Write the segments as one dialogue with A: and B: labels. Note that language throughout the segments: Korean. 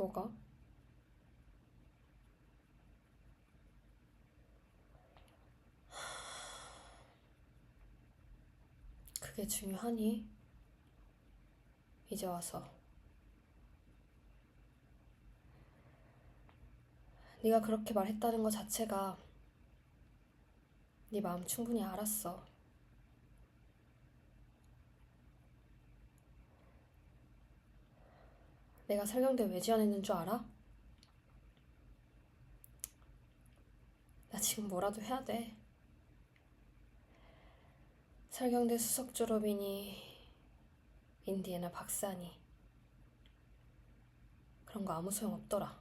A: 뭐가? 그게 중요하니? 이제 와서. 네가 그렇게 말했다는 것 자체가 네 마음 충분히 알았어. 내가 설경대 왜 지원했는 줄 알아? 나 지금 뭐라도 해야 돼. 설경대 수석 졸업이니 인디애나 박사니 그런 거 아무 소용 없더라.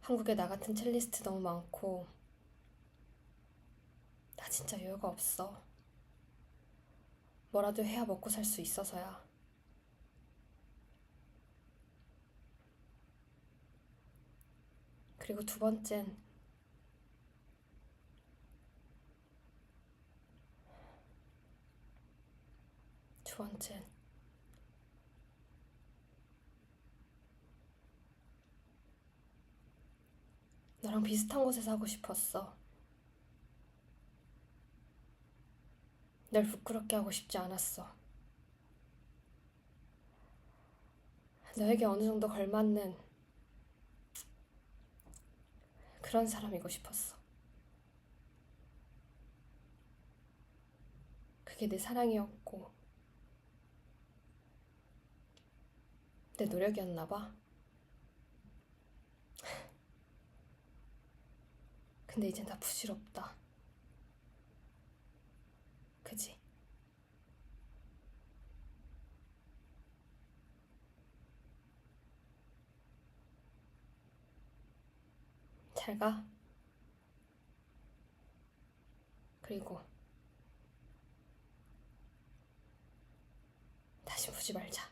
A: 한국에 나 같은 첼리스트 너무 많고 나 진짜 여유가 없어. 뭐라도 해야 먹고 살 수 있어서야. 그리고 두 번째는 두 번째는 너랑 비슷한 곳에서 하고 싶었어. 널 부끄럽게 하고 싶지 않았어. 너에게 어느 정도 걸맞는 그런 사람이고 싶었어. 그게 내 사랑이었고, 내 노력이었나 봐. 근데 이젠 다 부질없다. 그지? 잘 가. 그리고 다시 보지 말자.